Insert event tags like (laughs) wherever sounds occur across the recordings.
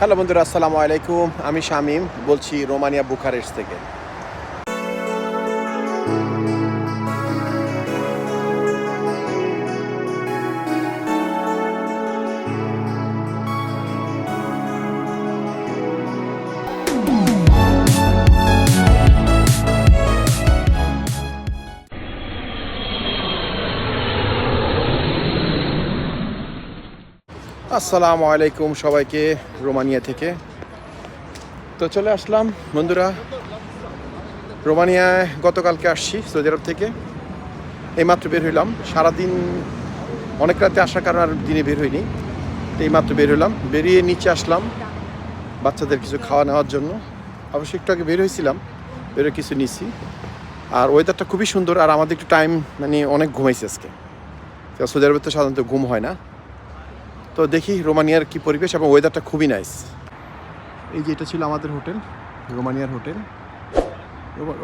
Hello বন্ধুরা আসসালামু আলাইকুম। আমি শামীম বলছি রোমানিয়া বুখারেস্ট থেকে। আসসালামু আলাইকুম সবাইকে রোমানিয়া থেকে। তো চলে আসলাম, বন্ধুরা। রোমানিয়ায় গতকালকে আসছি সৌদি আরব থেকে। এইমাত্র বের হইলাম। সারাদিন অনেক রাতে আসার কারণে আর দিনে বের হইনি। তো এইমাত্র বের হইলাম। বেরিয়ে নিচে আসলাম বাচ্চাদের কিছু খাওয়া নেওয়ার জন্য। অবশ্যই একটু আগে বের হয়েছিলাম বেরোয় কিছু নিছি। আর ওয়েদারটা খুবই সুন্দর, আর আমাদের একটু টাইম মানে অনেক ঘুমাইছে আজকে। সৌদি আরবে তো সাধারণত ঘুম হয় না। তো দেখি রোমানিয়ার কি পরিবেশ এবং ওয়েদারটা খুবই নাইস এই যে এটা ছিল আমাদের হোটেল, রোমানিয়ার হোটেল।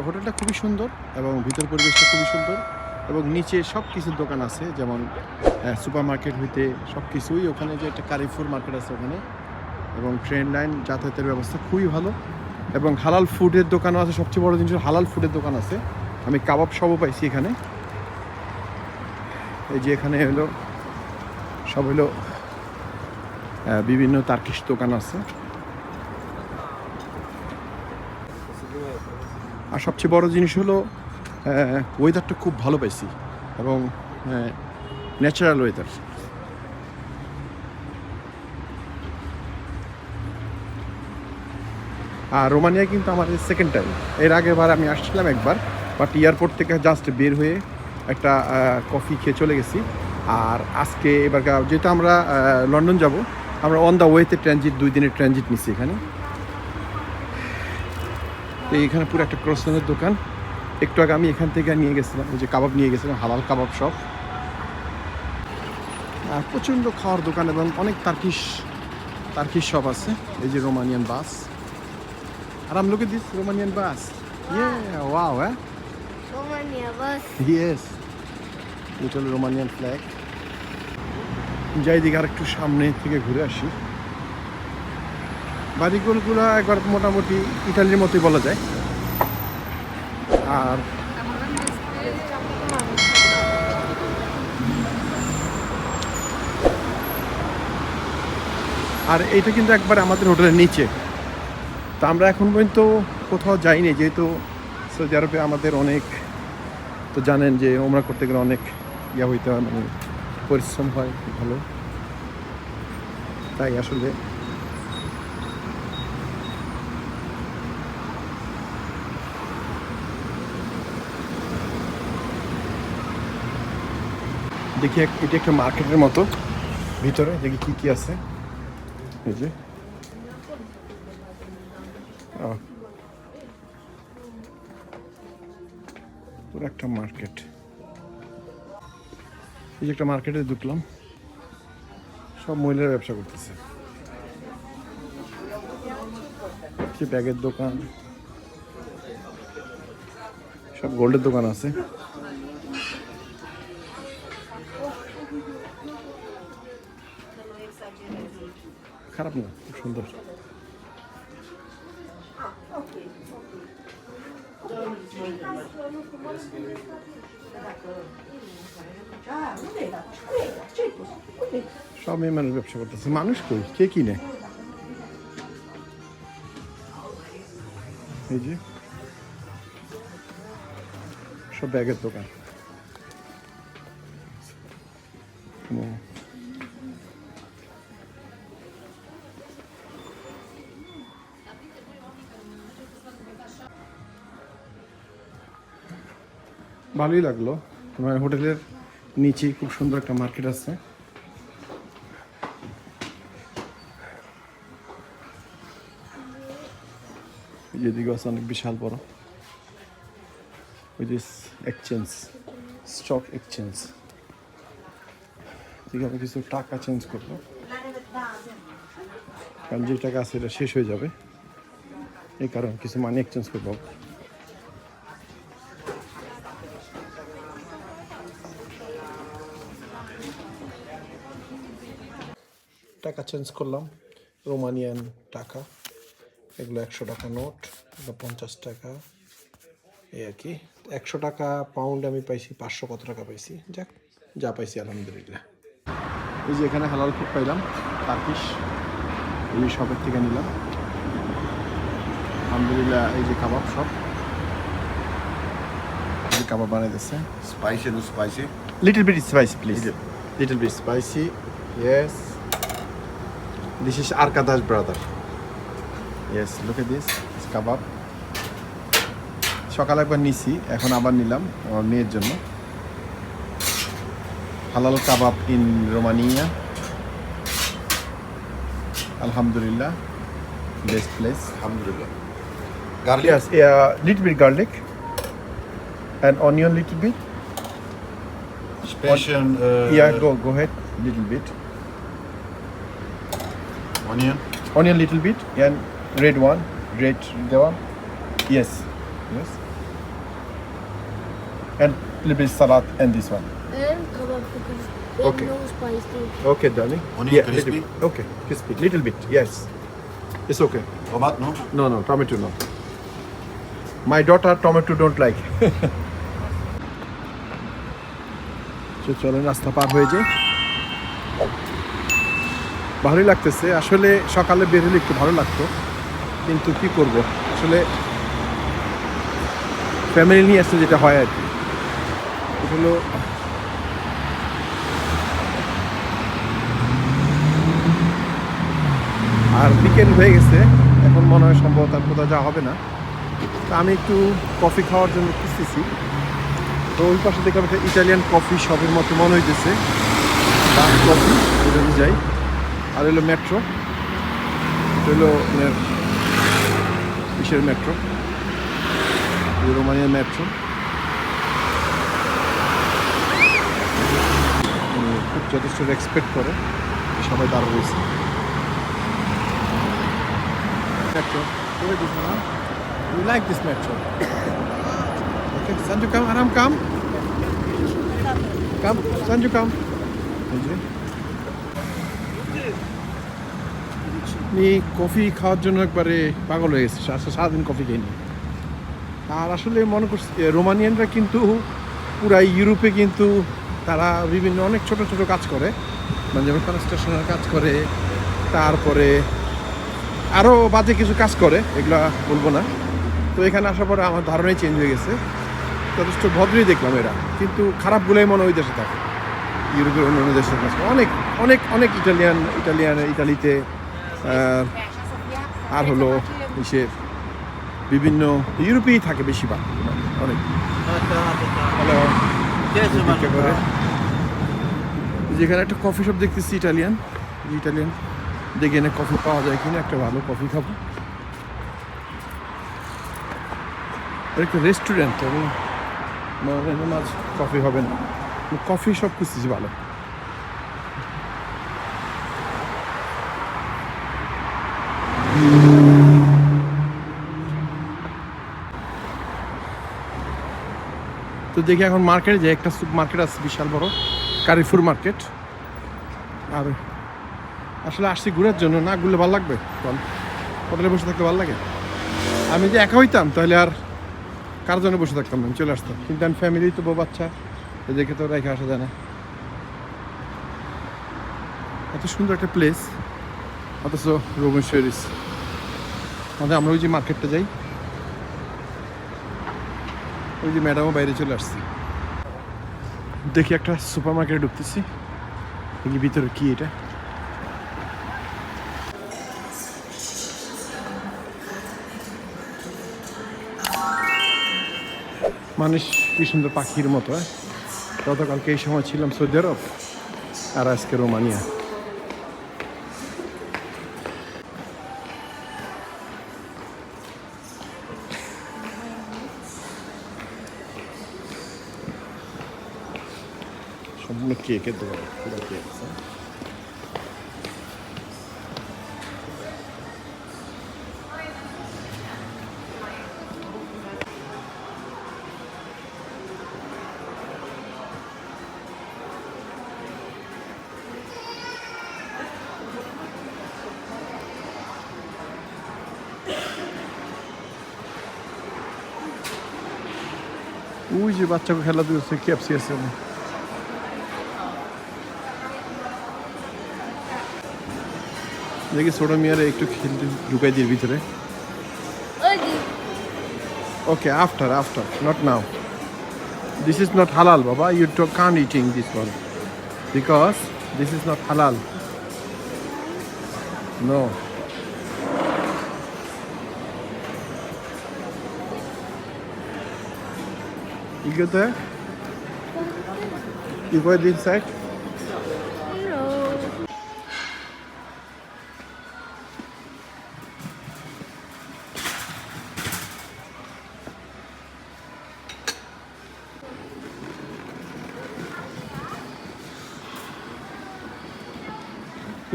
হোটেলটা খুবই সুন্দর এবং ভিতর পরিবেশটা খুবই সুন্দর এবং নিচে সব কিছুর দোকান আছে, যেমন সুপার মার্কেট হইতে সব কিছুই ওখানে যে একটা কারিফুর মার্কেট আছে ওখানে। এবং ট্রেন লাইন যাতায়াতের ব্যবস্থা খুবই ভালো এবং হালাল ফুডের দোকানও আছে, সবচেয়ে বড় জিনিস হলো হালাল ফুডের দোকান আছে। আমি কাবাব সবও পাইছি এখানে। এই যে এখানে হলো, সব হলো বিভিন্ন তার্কিশ দোকান আছে। আর সবচেয়ে বড় জিনিস হলো ওয়েদারটা খুব ভালো পাইছি এবং ন্যাচারাল ওয়েদার আর রোমানিয়া কিন্তু আমার সেকেন্ড টাইম এর আগের বার আমি আসছিলাম একবার বাট এয়ারপোর্ট থেকে জাস্ট বের হয়ে একটা কফি খেয়ে চলে গেছি। আর আজকে এবার যেহেতু আমরা লন্ডন যাব আমরা অন দ্য ওয়েতে ট্রানজিট দুই দিনের ট্রানজিট নিছি এখানে। তো এইখানে পুরো একটা ক্রসনের দোকান। একটু আগে আমি এখান থেকে নিয়ে গেছিলাম ওই যে কাবাব নিয়ে গেছিলাম হালাল কাবাব শপ আর প্রচণ্ড খাওয়ার দোকান এবং অনেক তার্কিশ তার্কিশ শপ আছে এই যে রোমানিয়ান বাস আর আমি লোকে দিস রোমানিয়ান বাস ইয়ে ওয়াও হ্যাঁ. ইয়েস এটা হলো রোমানিয়ান ফ্ল্যাগ যাই দিকে আর একটু সামনে থেকে ঘুরে আসি। বাড়িগুলো একবার মোটামুটি ইটালির মতোই বলা যায়। আর আর এইটা কিন্তু একবার আমাদের হোটেলের নিচে। তা আমরা এখন পর্যন্ত কোথাও যাইনি, যেহেতু সৌদি আরবে আমাদের অনেক, তো জানেন যে ওমরা করতে গেলে অনেক ইয়া হইতে হয় মানে পরিশ্রম হয়, ভালো। তাই আসলে। দেখি এটা একটা মার্কেটের মতো। ভিতরে দেখি কি কি আছে। এই যে। একটা মার্কেট। এই যে একটা মার্কেটে ঢুকলাম, সব মহিলারা ব্যবসা করতেছে। ব্যাগের দোকান, সব গোল্ডের দোকান আছে। খারাপ না, খুব সুন্দর। সব মেয়ে মানুষ ব্যবসা করতেছে। মানুষ কই? কে কিনে? এই যে। সব ব্যাগের দোকান। ভালোই লাগল। তোমার হোটেলের নিচেই খুব সুন্দর একটা মার্কেট আছে। এই যে এদিকে আছে অনেক বিশাল বড়। ওই যে এক্সচেঞ্জ স্টক এক্সচেঞ্জ এদিকে আমি কিছু টাকা চেঞ্জ করব। কারণ যে টাকা আছে এটা শেষ হয়ে যাবে। এই কারণে কিছু মানি এক্সচেঞ্জ করব। টাকা চেঞ্জ করলাম রোমানিয়ান টাকা এগুলো একশো টাকা নোট এগুলো পঞ্চাশ টাকা এই আর কি একশো টাকা পাউন্ড আমি পাইছি পাঁচশো কত টাকা পাইছি যাক যা পাইছি আলহামদুলিল্লাহ এই যে এখানে হালাল ফুড পাইলাম তারপিস এই শপের থেকে নিলাম আলহামদুলিল্লাহ এই যে কাবাব যে কাবাব বানাইতেছে Spicy, no spicy. Little bit spicy, please. Little. Little bit spicy. Yes. This is Arkadash brother. Yes, look at this. It's kebab. সকালে একবার নিছি এখন আবার নিলাম আমার মেয়ের জন্য হালাল কাবাব ইন রোমানিয়া আলহামদুলিল্লাহ best place Alhamdulillah. Garlic. Yes, yeah, little bit garlic and onion little bit. Special. Uh, Yeah, go go ahead. Little bit. Onion. Onion little bit and red one. Red the one. Yes. Yes. And little bit salad and this one. And kebab cookies. With Okay. no spicy. Okay, darling. Onion little crispy? bit. Okay, crispy. Little bit. Yes. It's okay. Tomato, no? No, no, tomato no. My daughter tomato don't like. (laughs) তো চলেন রাস্তা পার হয়ে যাই ভালোই লাগতেছে। আসলে সকালে বের হলে একটু ভালো লাগতো। কিন্তু কি করব? আসলে ফ্যামিলি নিয়ে আসলে যেটা হয় আর কি। এটা হলো আর বিকেল হয়ে গেছে। এখন মনে হয় সম্ভবত আর কোথাও যাওয়া হবে না। তো আমি একটু কফি খাওয়ার জন্য খুঁজতেছি। তো ওই পাশে দেখলাম একটা ইটালিয়ান কফি শপের মতো মনে হইতেছে। কফি ওটা যাই। আর হলো মেট্রো হলো বিশ্বের মেট্রো রোমানিয়ার মেট্রো খুব যথেষ্ট রেসপেক্ট করে। সবাই দাঁড় রয়েছে। Metro you like this metro okay Sanju come আরাম কাম কাম সঞ্জু কাম বুঝলি আমি কফি খাওয়ার জন্য একবারে পাগল হয়ে গেছি। সা- সারাদিন কফি খাইনি। আর আসলে মনে করছি রোমানিয়ানরা কিন্তু পুরা ইউরোপে কিন্তু তারা বিভিন্ন অনেক ছোট ছোট কাজ করে। মানে যেমন কনস্ট্রাকশনের কাজ করে, তারপরে আরও বাজে কিছু কাজ করে, এগুলা বলব না। তো এখানে আসার পরে আমার ধারণাই চেঞ্জ হয়ে গেছে। যথেষ্ট ভদ্রই দেখলাম এরা। কিন্তু খারাপ বলেই মনে ওই দেশে থাকে। ইউরোপের অন্য অন্য দেশের কাছে। অনেক অনেক অনেক ইটালিয়ান ইটালিয়ান ইটালিতে আর হলো ইসের বিভিন্ন ইউরোপেই থাকে বেশিরভাগ অনেক। যেখানে একটা কফি শপ দেখতেছি ইটালিয়ান ইটালিয়ান দেখে এনে কফি পাওয়া যায় কিনা, একটা ভালো কফি খাব। একটা রেস্টুরেন্ট এবং হয় কফি হবে না। কফি সব খুঁজতেছি ভালো। তো দেখি এখন মার্কেটে যে একটা সুপ মার্কেট আছে, বিশাল বড় কারিফুর মার্কেট আর আসলে আসছি ঘুরার জন্য, না ঘুরলে ভালো লাগবে? হোটেলে বসে থাকতে ভালো লাগে? আমি যে একা হইতাম, তাহলে আর কার জন্য বসে থাকতাম? আমি চলে আসতাম। কিন্তু আমি ফ্যামিলি তো বউ বাচ্চা, এদেরকে তো রেখে আসা যায় না। এত সুন্দর একটা প্লেস অথচ রোমেন শরিস আমাদের, আমরা ওই যে মার্কেটটা যাই। ওই যে ম্যাডামও বাইরে চলে আসছি। দেখি একটা সুপার মার্কেটে ঢুকতেছি। দেখি ভিতরে কি এটা। মানুষ কি সুন্দর পাখির মতো হ্যাঁ? গতকালকে এই সময় ছিলাম সৌদি আরব, আর আজকে Romania. Como aqui, que é doido. Por aqui, sabe? Uy, que a chocar la dulce, ¿qué né? apsiesa, no? দেখি ছোট মেয়ারে একটু খেলতে ঢুকাই দিয়ে ভিতরে Okay, after, after, not now. This is not halal, Baba. You to- can't eating this one because this is not halal. No. You go there. You go this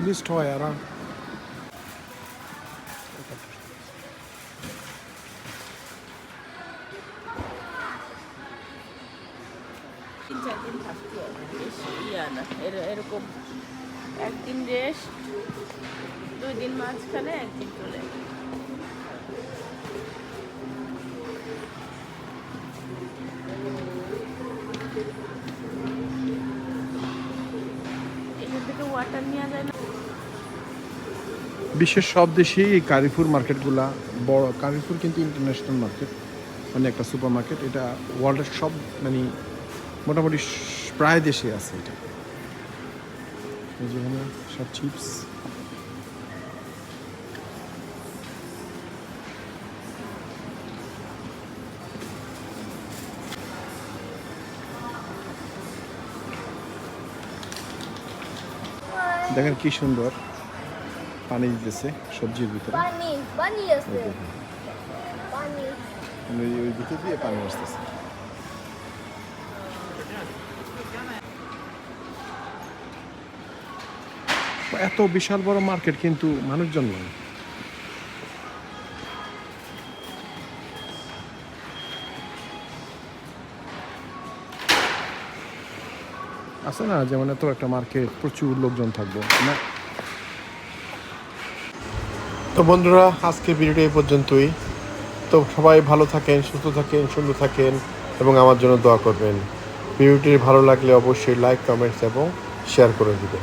Please toy around. এরকম একদিন rest দুই দিন মাঝখানে একদিন চলে এখান থেকে water নেওয়া যায় না বিশ্বের সব দেশেই এই কারিফুর মার্কেটগুলা বড়। কারিফুর কিন্তু ইন্টারন্যাশনাল মার্কেট মানে একটা সুপার মার্কেট এটা ওয়ার্ল্ডের সব মানে মোটামুটি প্রায় দেশে আছে এটা। যেখানে সব চিপস দেখেন কি সুন্দর। পানি দিতেছে সবজির ভিতরে। পানি পানি আছে। পানি। ওই ওই ভিতর দিয়ে পানি আসতেছে। এত বিশাল বড় মার্কেট কিন্তু মানুষজন নেই। আছে না যেমন এত একটা মার্কেট প্রচুর লোকজন থাকবে। না তো বন্ধুরা আজকের ভিডিওটি এই পর্যন্তই। তো সবাই ভালো থাকেন, সুস্থ থাকেন, সুন্দর থাকেন এবং আমার জন্য দোয়া করবেন। ভিডিওটি ভালো লাগলে অবশ্যই লাইক, কমেন্টস এবং শেয়ার করে দিবেন।